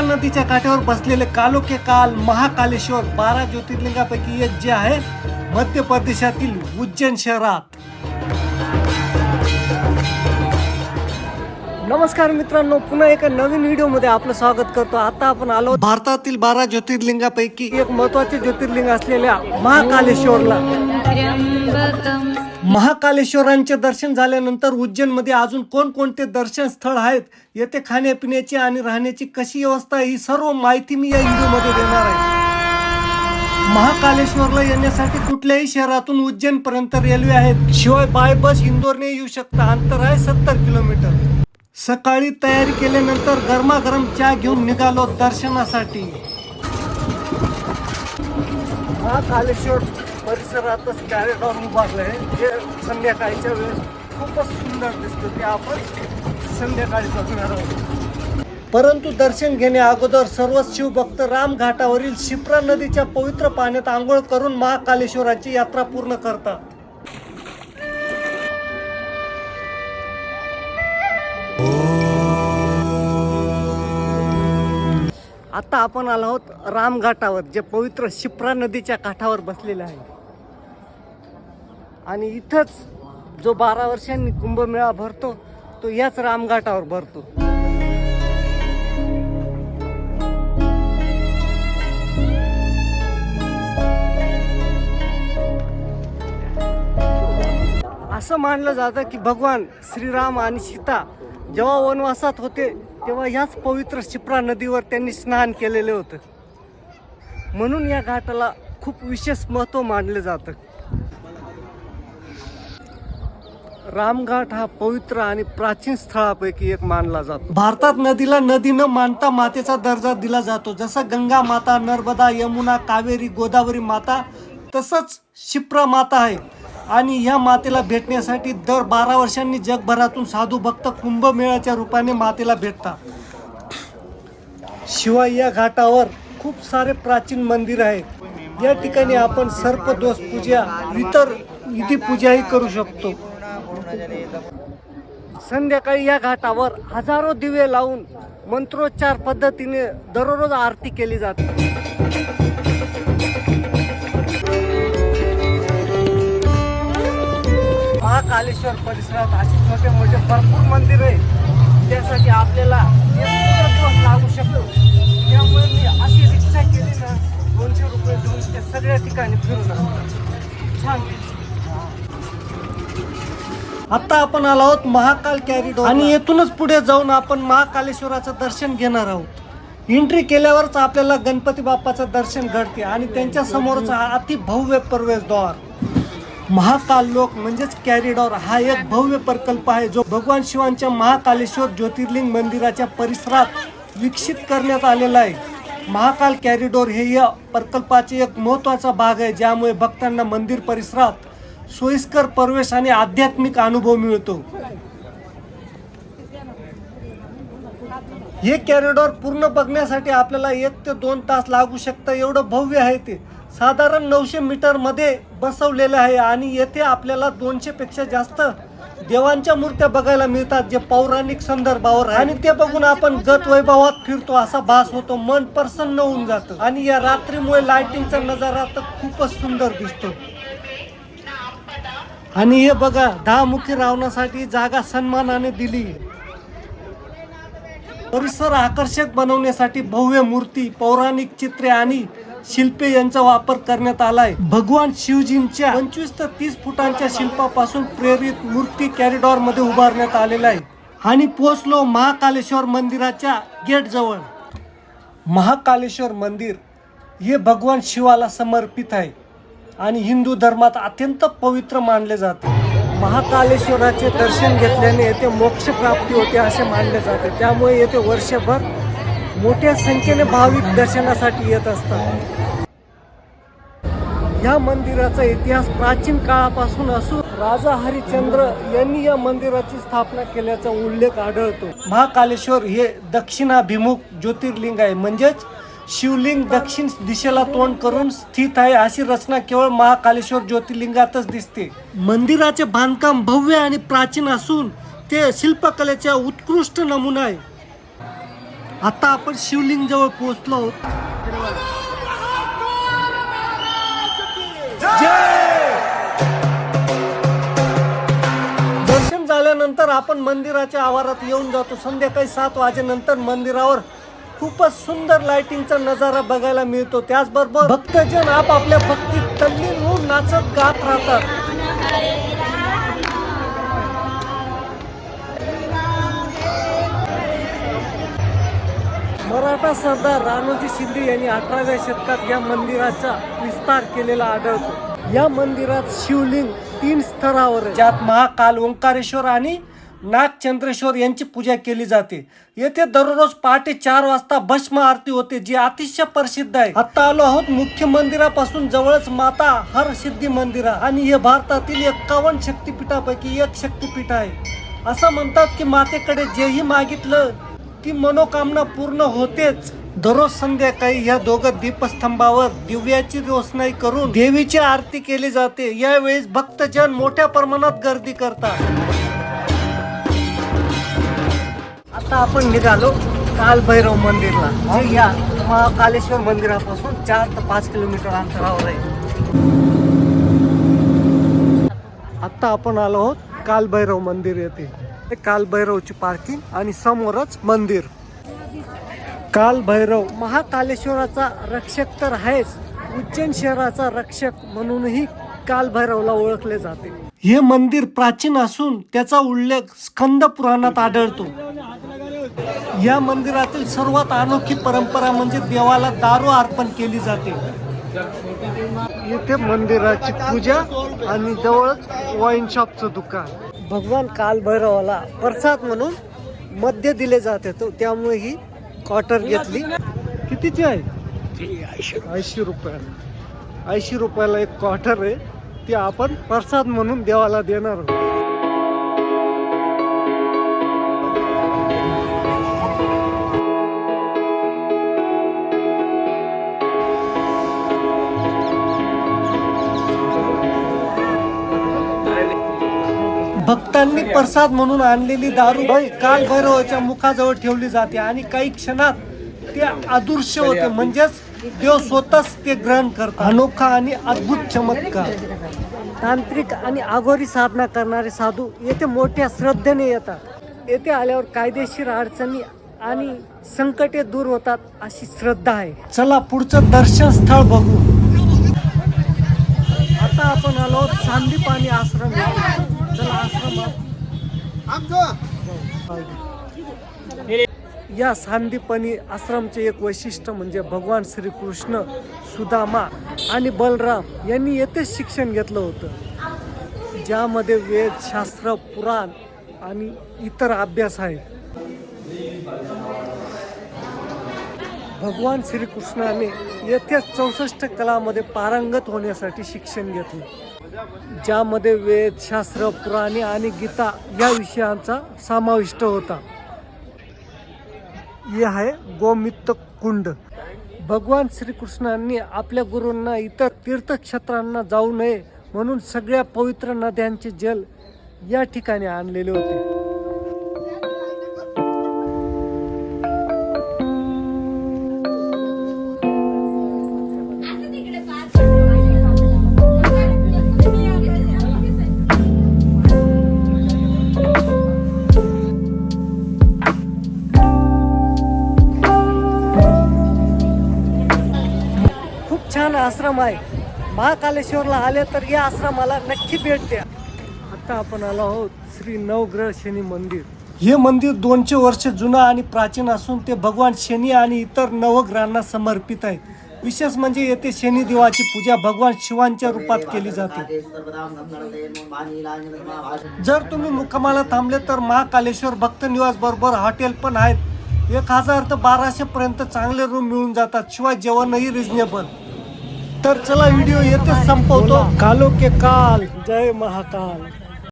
नदीच्या काठावर बसलेले कालोके काल महाकालेश्वर बारा ज्योतिर्लिंगापैकी एक जे आहे मध्य प्रदेशातील उज्जैन शहरात. नमस्कार मित्रांनो पुन्हा एका नवीन व्हिडिओमध्ये आपलं स्वागत करतो. आता आपण आलो भारतातील बारा ज्योतिर्लिंगापैकी एक महत्त्वाचे ज्योतिर्लिंग असलेल्या महाकालेश्वरला. महाकालेश्वरांचे दर्शन झाल्यानंतर उज्जैनमध्ये अजून कोणकोणते दर्शन स्थळ आहेत येथे खाण्यापिण्याची आणि राहण्याची कशी व्यवस्था आहे, ही सर्व माहिती मी या व्हिडिओमध्ये देणार आहे. महाकालेश्वरला येण्यासाठी कुठल्याही शहरातून उज्जैन पर्यंत रेल्वे आहेत. शिवाय बाय बस इंदोरने येऊ शकता. अंतर आहे सत्तर किलोमीटर. सकाळी तयारी केल्यानंतर गरमागरम चहा घेऊन निघालो दर्शनासाठी. महाकालेश्वर परिसरातच कॅरेडॉर उभारलं आहे जे संध्याकाळच्या वेळेस खूपच सुंदर दिसतं. ते आपण संध्याकाळी बघणार आहोत. परंतु दर्शन घेण्या अगोदर सर्वच शिवभक्त राम घाटावरील शिप्रा नदीच्या पवित्र पाण्यात आंघोळ करून महाकालेश्वराची यात्रा पूर्ण करतात. आता आपण आलो आहोत रामघाटावर जे पवित्र शिप्रा नदीच्या काठावर बसलेले आहे. आणि इथंच जो बारा वर्षांनी कुंभमेळा भरतो तो याच रामघाटावर भरतो. असं मानलं जातं की भगवान श्रीराम आणि सीता जेव्हा वनवासात होते तेव्हा ह्याच पवित्र शिप्रा नदीवर त्यांनी स्नान केलेले होतं. म्हणून या घाटाला खूप विशेष महत्त्व मानलं जातं. रामघाट हा पवित्र आणि प्राचीन स्थळापैकी एक मानला जातो. भारतात नदीला नदी न मानता मातेचा दर्जा दिला जातो. जसं गंगा माता नर्मदा यमुना कावेरी गोदावरी माता तसंच शिप्रा माता आहे. आणि या मातेला भेटण्यासाठी दर बारा वर्षांनी जगभरातून साधू भक्त कुंभमेळ्याच्या रूपाने मातेला भेटतात. शिवाय या घाटावर खूप सारे प्राचीन मंदिर आहेत. या ठिकाणी आपण सर्पदोष पूजा इतर विधी पूजाही करू शकतो. संध्याकाळी या घाटावर हजारो दिवे लावून मंत्रोच्चार पद्धतीने दररोज आरती केली जाते. महाकालेश्वर परिसरात असे छोटे मोठे भरपूर मंदिर आहे. त्यासाठी आपल्याला एक दिवस लागू शकतो. त्यामुळे मी अशी रिक्षा केली ना दोनशे रुपये देऊन त्या सगळ्या ठिकाणी फिरून छान. आता आपण आलो आहोत महाकाल कॅरिडॉर आणि येथूनच पुढे जाऊन आपण महाकालेश्वराचं दर्शन घेणार आहोत. एंट्री केल्यावरच आपल्याला गणपती बाप्पाचं दर्शन घडते आणि त्यांच्या समोरचा हा अति भव्य प्रवेशद्वार महाकाल लोक म्हणजेच कॅरिडॉर हा एक भव्य प्रकल्प आहे जो भगवान शिवांच्या महाकालेश्वर ज्योतिर्लिंग मंदिराच्या परिसरात विकसित करण्यात आलेला आहे. महाकाल कॅरिडॉर हे या प्रकल्पाचे एक महत्त्वाचा भाग आहे ज्यामुळे भक्तांना मंदिर परिसरात सोयीस्कर प्रवेश आणि आध्यात्मिक अनुभव मिळतो. हे कॅरिडॉर पूर्ण बघण्यासाठी आपल्याला एक ते दोन तास लागू शकतं एवढं भव्य आहे ते. साधारण नऊशे मीटरमध्ये बसवलेलं आहे आणि येथे आपल्याला दोनशेपेक्षा जास्त देवांच्या मूर्त्या बघायला मिळतात जे पौराणिक संदर्भावर आहे. आणि ते बघून आपण गत वैभवात फिरतो असा भास होतो मन प्रसन्न होऊन जातं. आणि या रात्रीमुळे लाइटिंगचा नजारा तर खूपच सुंदर दिसतो. आणि हे बघा दहा मुखी रावणासाठी जागा सन्मानाने दिली. परिसर आकर्षक बनवण्यासाठी भव्य मूर्ती पौराणिक चित्रे आणि शिल्पे यांचा वापर करण्यात आलाय. भगवान शिवजींच्या पंचवीस ते तीस फुटांच्या शिल्पापासून प्रेरित मूर्ती कॅरिडॉरमध्ये उभारण्यात आलेला आहे. आणि पोचलो महाकालेश्वर मंदिराच्या गेट जवळ. महाकालेश्वर मंदिर हे भगवान शिवाला समर्पित आहे. आणि हिंदू धर्मात अत्यंत पवित्र मानले जाते. महाकालेश्वराचे दर्शन घेतल्याने येथे मोक्ष प्राप्ती होते असे मानले जाते. त्यामुळे येथे वर्षभर मोठ्या संख्येने भाविक दर्शनासाठी येत असतात. या मंदिराचा इतिहास प्राचीन काळापासून असून राजा हरिचंद्र यांनी या मंदिराची स्थापना केल्याचा उल्लेख आढळतो. महाकालेश्वर हे दक्षिणाभिमुख ज्योतिर्लिंग आहे. म्हणजेच शिवलिंग दक्षिण दिशेला तोंड करून स्थित आहे अशी रचना केवळ महाकालेश्वर ज्योतिर्लिंगातच दिसते. मंदिराचे बांधकाम भव्य आणि प्राचीन असून ते शिल्पकलेचा उत्कृष्ट नमुना आहे. आता आपण शिवलिंग जवळ पोहोचलो आहोत. दर्शन झाल्यानंतर आपण मंदिराच्या आवारात येऊन जातो. संध्याकाळी सात वाजेनंतर मंदिरावर खूपच सुंदर लाइटिंगचा नजारा बघायला मिळतो. त्याचबरोबर भक्तजन आपापल्या भक्तीत तल्लीन होऊन नाचत गात राहतात. मराठा सरदार रानोजी शिंदे यांनी अठराव्या शतकात या मंदिराचा विस्तार केलेला आढळतो. या मंदिरात शिवलिंग तीन स्तरावर ज्यात महाकाल ओंकारेश्वर आणि नागचंद्रेश्वर यांची पूजा केली जाते. येथे दररोज पहाटे चार वाजता भस्म आरती होते जी अतिशय प्रसिद्ध आहे. आता आलो आहोत मुख्य मंदिरापासून जवळच माता हर सिद्धी मंदिर आणि हे भारतातील एक्कावन्न शक्तिपीठापैकी एक शक्तिपीठ आहे. असं म्हणतात की मातेकडे जेही मागितलं ती मनोकामना पूर्ण होतेच. दररोज संध्याकाळी या दोघं दीपस्तंभावर दिव्याची रोषणाई करून देवीची आरती केली जाते. यावेळेस भक्तजन मोठ्या प्रमाणात गर्दी करतात. आता आपण निघालो कालभैरव मंदिरला. जे या महाकालेश्वर मंदिरापासून चार ते पाच किलोमीटर अंतरावर आहे. आता आपण आलो आहोत कालभैरव मंदिर येथे. ते कालभैरवची पार्किंग आणि समोरच मंदिर. कालभैरव महाकालेश्वराचा रक्षक तर आहेच. उज्जैन शहराचा रक्षक म्हणूनही कालभैरवला ओळखले जाते. हे मंदिर प्राचीन असून त्याचा उल्लेख स्कंद पुराणात आढळतो. या मंदिरातील सर्वात अनोखी परंपरा म्हणजे देवाला दारू अर्पण केली जाते. येथे मंदिराची पूजा आणि जवळच वाईन शॉपचं दुकान. भगवान कालभैरवाला प्रसाद म्हणून मद्य दिले जाते. तो त्यामुळे ही क्वार्टर घेतली. कितीची आहे? ऐंशी रुपयाला. ऐंशी रुपयाला एक क्वार्टर आहे. ते आपण प्रसाद म्हणून देवाला देणार आहोत. भक्तांनी प्रसाद म्हणून आणलेली दारू काल भैरवाच्या मुखाजवळ ठेवली जाते आणि काही क्षणात ते अदृश्य होते. म्हणजेच देव स्वतःच ते ग्रहण करतात. अनोखा आणि अद्भुत चमत्कार. तांत्रिक आणि आगोरी साधना करणारे साधू येथे मोठ्या श्रद्धेने येतात. येथे आल्यावर कायदेशीर अडचणी आणि संकटे दूर होतात अशी श्रद्धा आहे. चला पुढचं दर्शन स्थळ बघू. आता आपण आलो चांदीपाणी आश्रम चला आश्रमात या सांदीपणी आश्रमचे एक वैशिष्ट्य म्हणजे भगवान श्रीकृष्ण सुदामा आणि बलराम यांनी येथेच शिक्षण घेतलं होतं. ज्यामध्ये वेद शास्त्र पुराण आणि इतर अभ्यास आहे भगवान श्रीकृष्णाने येथेच चौसष्ट कलामध्ये पारंगत होण्यासाठी शिक्षण घेतले. ज्यामध्ये वेदशास्त्र पुराणे आणि गीता या विषयांचा समाविष्ट होता. हे आहे गोमित्त कुंड. भगवान श्रीकृष्णांनी आपल्या गुरूंना इतर तीर्थक्षेत्रांना जाऊ नये म्हणून सगळ्या पवित्र नद्यांचे जल या ठिकाणी आणलेले होते. छान आश्रम आहे. महाकालेश्वरला आले तर या आश्रमाला नक्की भेट द्या. आता आपण आलो आहोत श्री नवग्रह शनी मंदिर. हे मंदिर दोनशे वर्ष जुनं आणि प्राचीन असून ते भगवान शनी आणि इतर नवग्रहांना समर्पित आहे. विशेष म्हणजे येथे शनी देवाची पूजा भगवान शिवांच्या रूपात केली जाते. जर तुम्ही मुक्कामाला थांबले तर महाकालेश्वर भक्त निवास बरोबर हॉटेल पण आहेत. एक हजार ते बाराशे पर्यंत चांगले रूम मिळून जातात. शिवाय जेवणही रिजनेबल तर चला व्हिडिओ येथे संपवतो. कालो के काल. जय महाकाल.